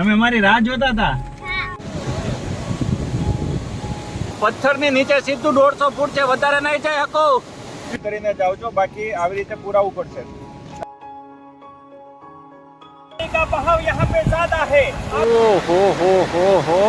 તમે મારી રાહ જોતા હતા? પથ્થરની નીચે સીધું દોઢસો ફૂટ છે વધારે નહીં જાય હકો કરીને જાઓ છો બાકી આવી રીતે પુરાવું પડશે. ઓહો હો? હો હો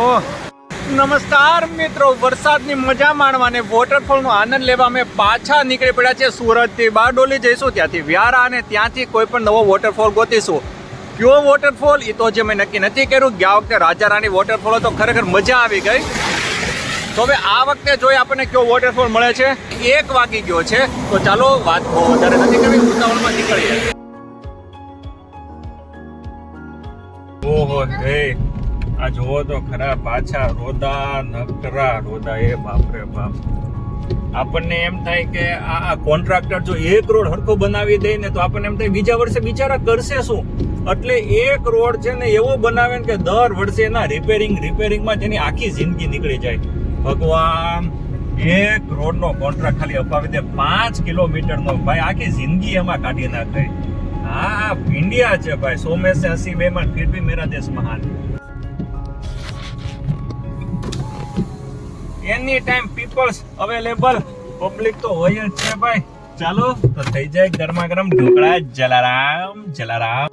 નમસ્કાર મિત્રો વરસાદની મજા માણવા અને વોટરફોલનો આનંદ લેવા અમે પાછા નીકળી પડ્યા છે સુરતથી બારડોલી જઈશું. ત્યાંથી વ્યારા અને ત્યાંથી કોઈ પણ નવો વોટરફોલ ગોતીશું. કયો વોટરફોલ એ તો જે મેં નક્કી નથી કર્યું. ગયા વખતે રાજા રાણી વોટરફોલ તો ખરેખર મજા આવી ગઈ. તો હવે આ વખતે જોઈએ આપણને કયો વોટરફોલ મળે છે, એક વાગી ગયો છે. તો ચાલો, વાત બહુ વધારે નથી કરવી, ઉતાવળમાં નીકળીએ. ઓહો, હે. આ જોવો તો ખરા પાછા રોદા નકરા રોદા. એ બાપરે બાપ. આપણને એમ થાય કે આ આ કોન્ટ્રાક્ટર જો એક રોડ હરખો બનાવી દે ને તો આપણને એમ થાય બીજા વર્ષે બિચારા કરશે શું? એટલે એક રોડ છે ને એવો બનાવે ને કે દર વર્ષે એના રિપેરિંગ રિપેરિંગમાં જેની આખી જિંદગી નીકળી જાય. ભગવાન, એક રોડનો કોન્ટ્રાક્ટ ખાલી અપાવી દે. પાંચ કિલોમીટરનો. ભાઈ, આખી જિંદગી એમાં કાઢી નાખે. આ ઇન્ડિયા છે ભાઈ. સો મેં સે હસી બેમાં ફિર ભી મેરા દેશ મહાન. Any time peoples available public તો હોય જ છે ભાઈ. ચાલો, તો થઈ જાય ગરમા ગરમ ઢોકળા. જલારામ જલારામ.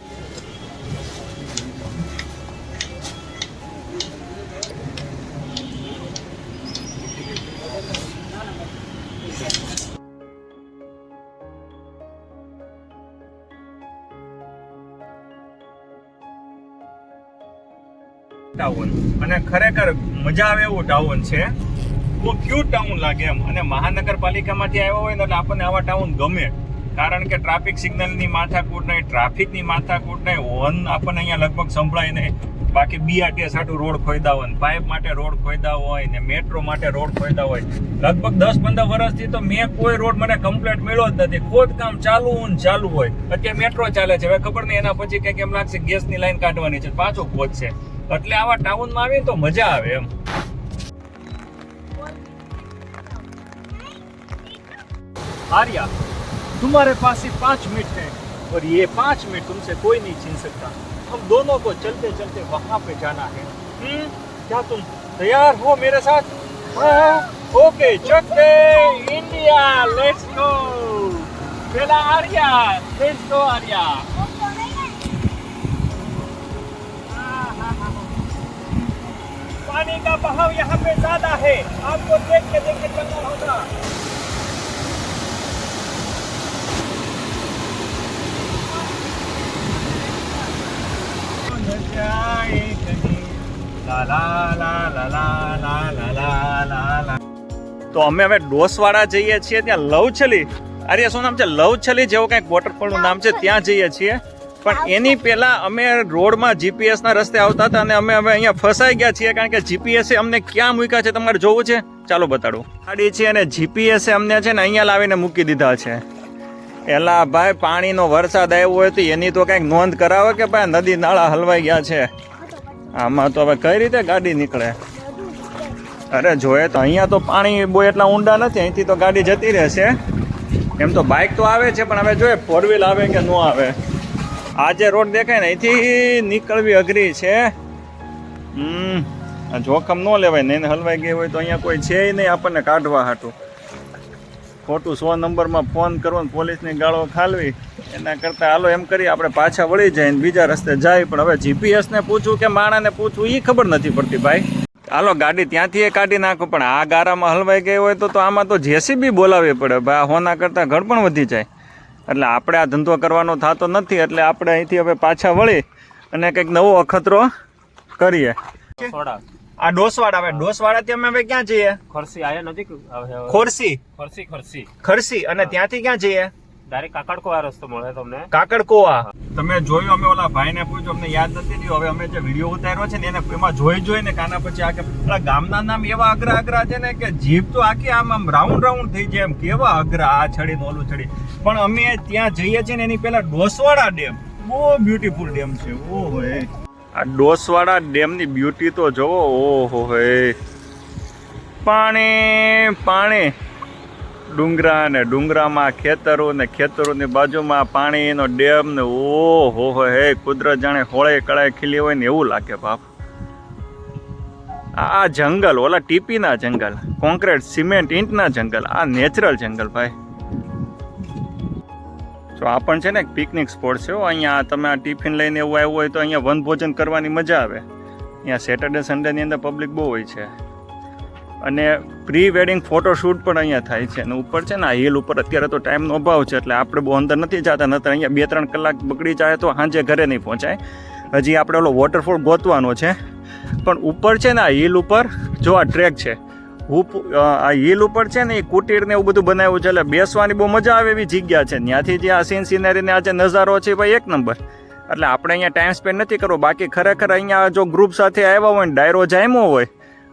ટાઉન. અને ખરેખર મજા આવે એવું ટાઉન છે. બહુ ક્યુટ ટાઉન લાગે એમ? અને મહાનગરપાલિકામાંથી આવ્યા હોય ને એટલે આપણને આવા ટાઉન ગમે. કારણ કે ટ્રાફિક સિગ્નલની માથાકૂટ નહીં ટ્રાફિકની માથાકૂટ નહીં. હોર્ન આપણને અહીંયા લગભગ સંભળાય નહીં. બાકી બીઆરટીએસ હાટું રોડ ખોયદા હોય પાઇપ માટે રોડ ખોયદા હોય ને મેટ્રો માટે રોડ ખોયદા હોય. લગભગ દસ પંદર વર્ષથી તો મેં કોઈ રોડ મને કમ્પ્લેટ મળ્યો જ નથી. ખોદકામ ચાલુ ને ચાલુ હોય. અત્યારે મેટ્રો ચાલે છે. હવે ખબર નહીં એના પછી કંઈક એમ લાગશે ગેસની લાઈન કાઢવાની છે. પાછો ખોદશે. એટલે આવા ટાઉનમાં આવીને તો મજા આવે એમ. आर्या, तुम्हारे पास सिर्फ़ पाँच मिनट है और ये पाँच मिनट तुमसे कोई नहीं छीन सकता। हम दोनों को चलते चलते वहाँ पे जाना है। हम्म क्या तुम तैयार हो मेरे साथ? हाँ ओके, चलते, इंडिया लेट्स गो पहला आर्या लेट्स गो आर्या। पानी का बहाव यहाँ पे ज़्यादा है। आपको देख के देख के चलना होगा। તો અમે હવે ડોસવાડા જઈએ છીએ ત્યાં લવછલી અરે શું નામ છે લવછલી જેવું કંઈક વોટરફોલનું નામ છે ત્યાં જઈએ છીએ. પણ એની પહેલા અમે રોડમાં જીપીએસ ના રસ્તે આવતા હતા અને અમે હવે અહીંયા ફસાઈ ગયા છીએ કારણ કે જીપીએસ અમને ક્યાં મૂક્યા છે તમારે જોવું છે? ચાલો બતાડું. ખાડી છે અને જીપીએસ અમને છે ને અહીંયા લાવીને મૂકી દીધા છે. એલા ભાઈ પાણીનો વરસાદ આવ્યો હોય તો એની તો કંઈક નોંધ કરાવે કે ભાઈ નદી નાળા હલવાઈ ગયા છે. આમાં તો હવે કઈ રીતે ગાડી નીકળે? અરે જોઈએ તો અહીંયા તો પાણી બહુ એટલા ઊંડા નથી, અહીંથી તો ગાડી જતી રહેશે. એમ તો બાઇક તો આવે છે, પણ હવે જોઈએ ફોર વ્હીલ આવે કે ન આવે? આ જે રોડ દેખાય ને, અહીંથી નીકળવી અઘરી છે. હમ જોખમ ન લેવાય ને, એને હલવાઈ ગઈ હોય તો અહીંયા કોઈ છે નહીં આપણને કાઢવા હાટું. ખોટું સો નંબરમાં ફોન કરવો ને પોલીસની ગાળો ખાલવી, એના કરતાં હાલો એમ કરી આપણે પાછા વળી જાય ને બીજા રસ્તે જાય. પણ હવે જીપીએસને પૂછવું કે માણાને પૂછવું એ ખબર નથી પડતી ભાઈ. હાલો, ગાડી ત્યાંથી એ કાઢી નાખો, પણ આ ગારામાં હલવાઈ ગઈ હોય તો આમાં તો જેસીબી બોલાવવી પડે. ભાઈ હોના કરતાં ઘર પણ વધી જાય. એટલે આપણે આ ધંધો કરવાનો થતો નથી, એટલે આપણે અહીંથી હવે પાછા વળી અને કંઈક નવો અખતરો કરીએ. સોડા. આ ડોસવાડા આવે. ડોસવાડા થી અમે હવે ક્યાં જઈએ? ખરસી આયા નથી કે હવે હવે. ખોરસી ખરસી ખરસી ખરસી અને ત્યાંથી ક્યાં જઈએ? ડાયરેક્ટ કાકડકોવા રસ્તો મળે તમને. કાકડકોવા. તમે જોયું અમે ઓલા ભાઈને પૂછ્યું અમને યાદ નથી રહ્યું. હવે અમે જે વીડિયો ઉતાર્યો છે ને એને એમાં જોઈ જોઈ ને કાના પછી આ કે ગામના નામ એવા અઘરા અઘરા છે ને કે જીભ તો આખી આમ આમ રાઉન્ડ રાઉન્ડ થઈ જાય એમ. કેવા અઘરા આ છડી ને ઓલું છડી. પણ અમે ત્યાં જઈએ છીએ ને એની પેલા ડોસવાડા ડેમ. બહુ બ્યુટીફુલ ડેમ છે. ઓહો આ ડોસવાડા ડેમની બ્યુટી તો જોવો, ઓહો હે. પાણી પાણી. ડુંગરા ને ડુંગરામાં, ખેતરો ને ખેતરોની બાજુમાં પાણીનો ડેમ ને ઓ હો હો. હે કુદરત જાણે હોળે કળાએ ખીલી હોય ને એવું લાગે બાપ. આ જંગલ, ઓલા ટીપીના જંગલ કોન્ક્રીટ સિમેન્ટ, ઈંટના જંગલ, આ નેચરલ જંગલ ભાઈ. તો આ પણ છે ને એક પિકનિક સ્પોટ છે અહીંયા તમે આ ટિફિન લઈને એવું આવ્યું હોય તો અહીંયા વનભોજન કરવાની મજા આવે. અહીંયા સેટરડે સન્ડેની અંદર પબ્લિક બહુ હોય છે. અને પ્રી વેડિંગ ફોટોશૂટ પણ અહીંયા થાય છે. અને ઉપર છે ને આ હિલ ઉપર અત્યારે તો ટાઈમનો અભાવ છે, એટલે આપણે બહુ અંદર નથી જતા નતર અહીંયા બે ત્રણ કલાક બગડી જાય તો સાંજે ઘરે નહીં પહોંચાય. હજી આપણે ઓલો વોટરફોલ ગોતવાનો છે. પણ ઉપર છે ને આ હિલ ઉપર, જો આ ટ્રેક છે ઉપ આ હિલ ઉપર છે ને, એ કુટીર ને એવું બધું બનાવ્યું છે. એટલે બેસવાની બહુ મજા આવે એવી જગ્યા છે. ત્યાંથી જે આ સીન સિનેરીને આ જે નજારો છે ભાઈ એક નંબર. એટલે આપણે અહીંયા ટાઈમ સ્પેન્ડ નથી કરવો. બાકી ખરેખર અહીંયા જો ગ્રુપ સાથે આવ્યા હોય ને, ડાયરો જામ્યો હોય,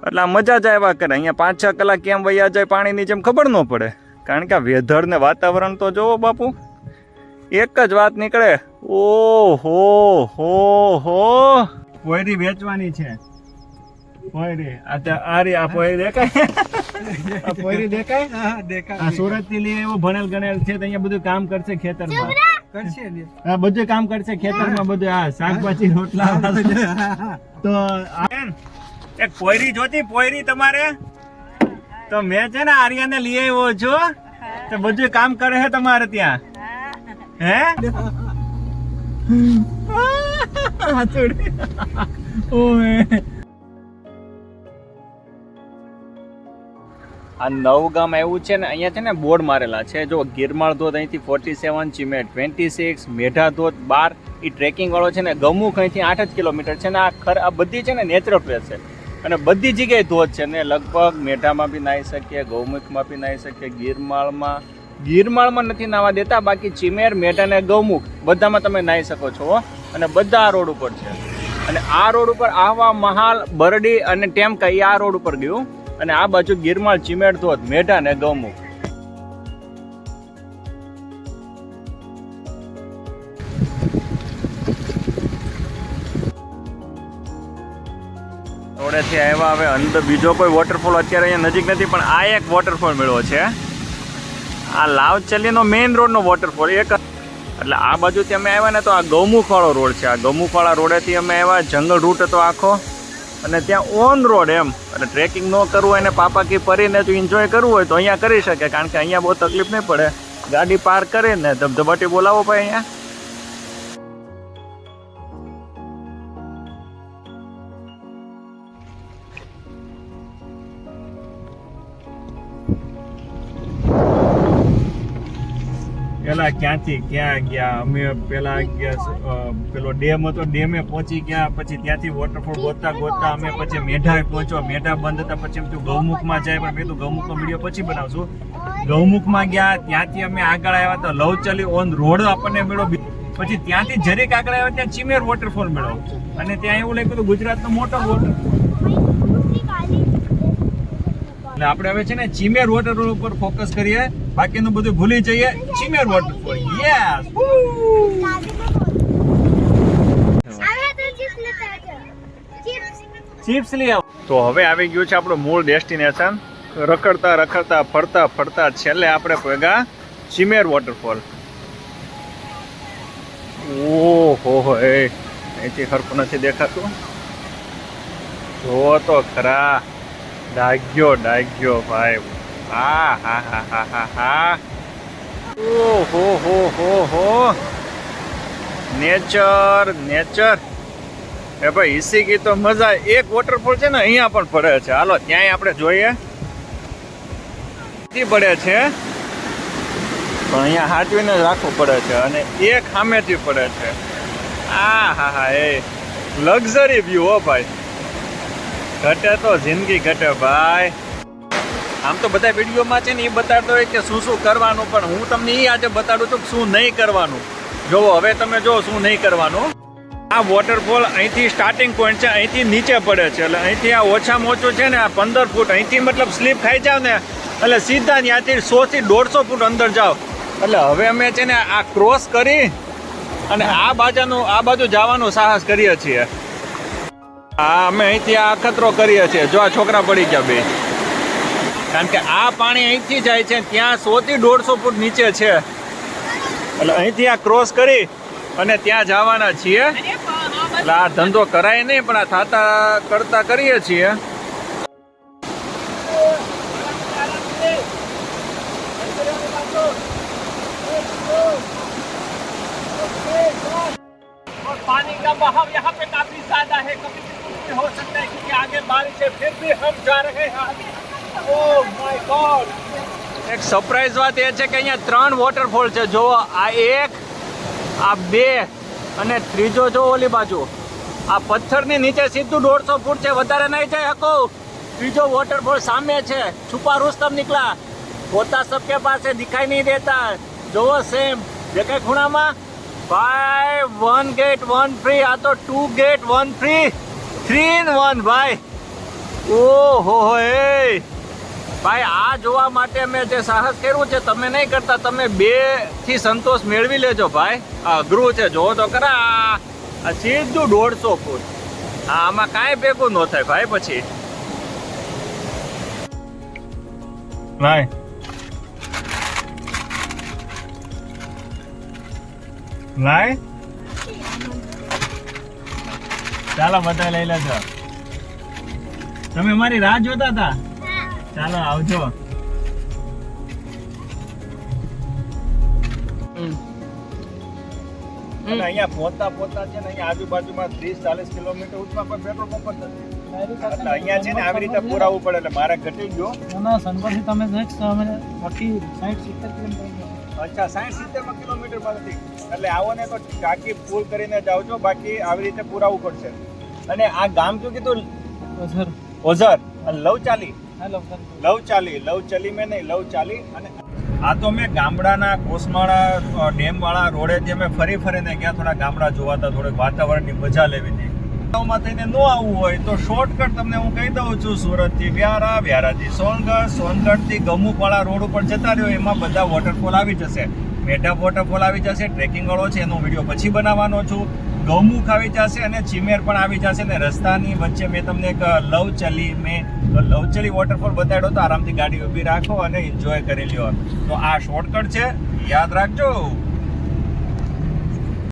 એટલે આ મજા જ આવ્યા કરે. અહીંયા પાંચ છ કલાક કેમ વૈયા જાય પાણીની જેમ ખબર ન પડે. કારણ કે આ વેધર ને વાતાવરણ તો જોવો બાપુ, એક જ વાત નીકળે. ઓ હો હો. હો વેચવાની છે. પોયરી. આ તો આ આ પોયરી દેખાય? આ પોયરી દેખાય? આ સુરતથી લઈ એવો ભણેલ ગણેલ છે તો અહીંયા બધું કામ કરશે ખેતરમાં. હા બધું કામ કરશે ખેતરમાં બધું. આ શાકભાજી રોટલા તો આ એક પોયરી જોતી? પોયરી તમારે? તો મેં છે ને આર્યાને લઈ આવ્યો છું. તો બધું કામ કરે છે તમારે ત્યાં. હે? હાથોડી. ઓય. આ નવગામ એવું છે ને, અહીંયા છે ને બોર્ડ મારેલા છે. જો ગિરમાળ ધોધ અહીંથી ફોર્ટી સેવન ચીમે ટ્વેન્ટી સિક્સ મેઢા ધોધ બાર એ ટ્રેકિંગ વાળો છે ને, ગમુખ અહીંથી આઠ જ કિલોમીટર છે ને, આ ખર, આ બધી છે ને નેચરલ પ્લેસ છે. અને બધી જગ્યાએ ધોધ છે ને, લગભગ મેઢામાં બી નાહી શકીએ, ગૌમુખમાં બી નાહી શકીએ, ગિરમાળમાં ગિરમાળમાં નથી નાવા દેતા, બાકી ચીમેર, મેઢા ને ગૌમુખ બધામાં તમે નાહી શકો છો અને બધા આ રોડ ઉપર છે. અને આ રોડ ઉપર આહવા મહાલ બરડી અને ટેમકા એ આ રોડ ઉપર ગયું. અને આ બાજુ ગિરમાળ ચીમેડ ધોધ, મેઢા ને ગૌમુખ. રોડેથી આવ્યા હવે અંદર બીજો કોઈ વોટરફોલ અત્યારે અહીંયા નજીક નથી, પણ આ એક વોટરફોલ મેળવો છે. આ લાવચલીનો મેઇન રોડનો વોટરફોલ એક એટલે આ બાજુથી અમે આવ્યા ને તો આ ગૌમુખવાળો રોડ છે. આ ગૌમુખવાળા રોડેથી અમે આવ્યા, જંગલ રૂટ હતો આખો. અને ત્યાં ઓન રોડ એમ. એટલે ટ્રેકિંગ ન કરવું હોય ને પાપાકી ફરીને જો એન્જોય કરવું હોય તો અહીંયા કરી શકે, કારણ કે અહીંયા બહુ તકલીફ નહીં પડે. ગાડી પાર્ક કરીને ધબધબાટી બોલાવો ભાઈ અહીંયા. પેલા ક્યાંથી ક્યાં ગયા? અમે પેલા ગયા પેલો ડેમ હતો ડેમે પહોંચી ગયા પછી ત્યાંથી વોટરફોલ ગોતતા ગોતતા અમે પછી મેઢા પહોંચ્યો. મેઢા બંધ હતા પછી એમ થયું ગૌમુખમાં જાય પણ તો ગૌમુખનો વીડિયો પછી બનાવશું. ગૌમુખમાં ગયા ત્યાંથી અમે આગળ આવ્યા તો લવચલી ઓન રોડ આપણને મળ્યો. પછી ત્યાંથી જરીક આગળ આવ્યા ત્યાં ચીમેર વોટરફોલ મળ્યો. અને ત્યાં એવું લાગ્યું હતું ગુજરાતનો મોટો વોટરફોલ એટલે આપણે હવે છે ને ચીમેર વોટરફોલ ઉપર ફોકસ કરીએ. બાકીનું બધું ભૂલી જઈએ. ચીમેર વોટરફોલ યસ ચિપ્સ લઈ આવો. તો હવે આવી ગયું છે આપણું મૂળ ડેસ્ટિનેશન રખડતા રખડતા ફરતા ફરતા છેલ્લે આપણે પગા ચીમેર વોટરફોલ ઓહો હો એ અહીંથી ખરખું નથી દેખાતું. જો તો ખરા. ડાગ્યો ડાગ્યો ભાઈ. હા હા હા હા હા હા. ઓહો, હો હો હો. નેચર નેચર એ ભાઈ ઈસી ગઈ તો મજા એક વોટરફોલ છે ને, અહીંયા પણ પડે છે. હાલો, ત્યાંય આપણે જોઈએ. પડે છે. પણ અહીંયા હાચવીને રાખવું પડે છે. અને એક સામેથી પડે છે. આ, હા હા, એ લક્ઝરી વ્યૂ હો, ભાઈ. ઘટે તો જિંદગી ઘટે, ભાઈ. આમ તો બધા વિડીયોમાં છે ને એ બતાડતો હોય કે શું શું કરવાનું, પણ હું તમને એ આજે બતાડું છું કે શું નહીં કરવાનું. જોવો, હવે તમે જો શું નહીં કરવાનું. આ વોટરફોલ અહીંથી સ્ટાર્ટિંગ પોઈન્ટ છે, અહીંથી નીચે પડે છે. એટલે અહીંથી આ ઓછામાં ઓછું છે ને આ પંદર ફૂટ. અહીંથી મતલબ સ્લીપ ખાઈ જાવ ને, એટલે સીધા ત્યાંથી સો થી દોઢસો ફૂટ અંદર જાઓ. એટલે હવે અમે છે ને આ ક્રોસ કરી અને આ બાજુનું, આ બાજુ જવાનું સાહસ કરીએ છીએ. હા, અમે અહીંથી આ અખતરો કરીએ છીએ. જો આ છોકરા પડી ગયા બે. કારણ કે આ પાણી અહીંથી જાય છે ત્યાં સો થી દોઢસો ફૂટ નીચે છે એટલે અહીંથી આ ક્રોસ કરી અને ત્યાં જવાના છીએ એટલે આ ધંધો કરાય નહીં પણ આ થાતા કરતા કરીએ છીએ और पानी का बहाव यहाँ पे काफी ज्यादा है कभी भी कुछ भी हो सकता है क्योंकि आगे बारिश है फिर भी हम जा रहे हैं आगे ओह माय गॉड એક સરપ્રાઈઝ વાત એ છે કે અહીંયા ત્રણ વોટરફોલ છે. જો આ એક, આ બે અને ત્રીજો જો ઓલી બાજુ. આ પથ્થરની નીચે સીધું દોઢસો ફૂટ છે, વધારે નહીં જાય હકો. ત્રીજો વોટરફોલ સામે છે. છુપા રુસ્તમ નીકળા પોતા સબકે પાસે દિખાઈ નહીં દેતા. જોવો સેમ દેખાય ખૂણામાં? ભાઈ વન ગેટ વન ફ્રી આ તો two get one free three in one ભાઈ. ઓહો એ ભાઈ, આ જોવા માટે મેં જે સાહસ કર્યું છે, તમે નહીં કરતા, તમે બેથી સંતોષ મેળવી લેજો ભાઈ. અઘરું છે, જોવો તો ખરા સીધું દોઢસો ફૂટ. હા આમાં કાંઈ ભેગું ન થાય ભાઈ પછી. ભાઈ. લાય ચાલો, બધા લઈ લેજો. તમે મારી રાહ જોતા હતા? ચાલો આવજો. અને અહીંયા પહોંચતા પહોંચતા છે ને અહીંયા આજુબાજુમાં ત્રીસ ચાલીસ કિલોમીટર ઉચમાં પણ પેટ્રોલ પંપ જ નથી. એટલે અહીંયા છે ને આવી રીતે પુરાવવું પડે એટલે મારે ઘટી ગયો. ના ના તમે નેક્સ્ટ અમે બાકી સાઠ સિત્તેર કિલોમીટર અચ્છા સાઠ સિત્તેર કિલોમીટર નથી એટલે આવો ને તો ટાંકી ફૂલ કરીને જાઓ છો બાકી આવી રીતે પુરાવવું પડશે. અને આ ગામ શું કીધું? ઓઝર. ઓઝર. અને લવચાલી હેલો ચાલી. લવ ચલી મેં નહીં, લવ ચાલી અને આ તો મેં ગામડાના કોસમાળા ડેમ વાળા રોડે જે મેં ફરી ફરીને ગયા થોડા ગામડા જોવાતા થોડીક વાતાવરણની મજા લેવી હતી. ગામમાં થઈને ન આવવું હોય તો શોર્ટકટ તમને હું કહી દઉં છું, સુરતથી વ્યારા, વ્યારાથી સોનગઢ, સોનગઢથી ગમુપાળા રોડ ઉપર જતા રહ્યો, એમાં બધા વોટરફોલ આવી જશે. મેઢા વોટરફોલ આવી જશે ટ્રેકિંગ વાળો છે, એનો વીડિયો પછી બનાવવાનો છું. ગૌમુખ આવી જશે અને ચીમેર પણ આવી જશે ને રસ્તાની વચ્ચે મેં તમને એક લવ ચલી મેં લવચલી વોટરફોલ બતાડ્યો તો આરામથી ગાડી ઊભી રાખો અને એન્જોય કરી લ્યો. તો આ શોર્ટકટ છે. યાદ રાખજો.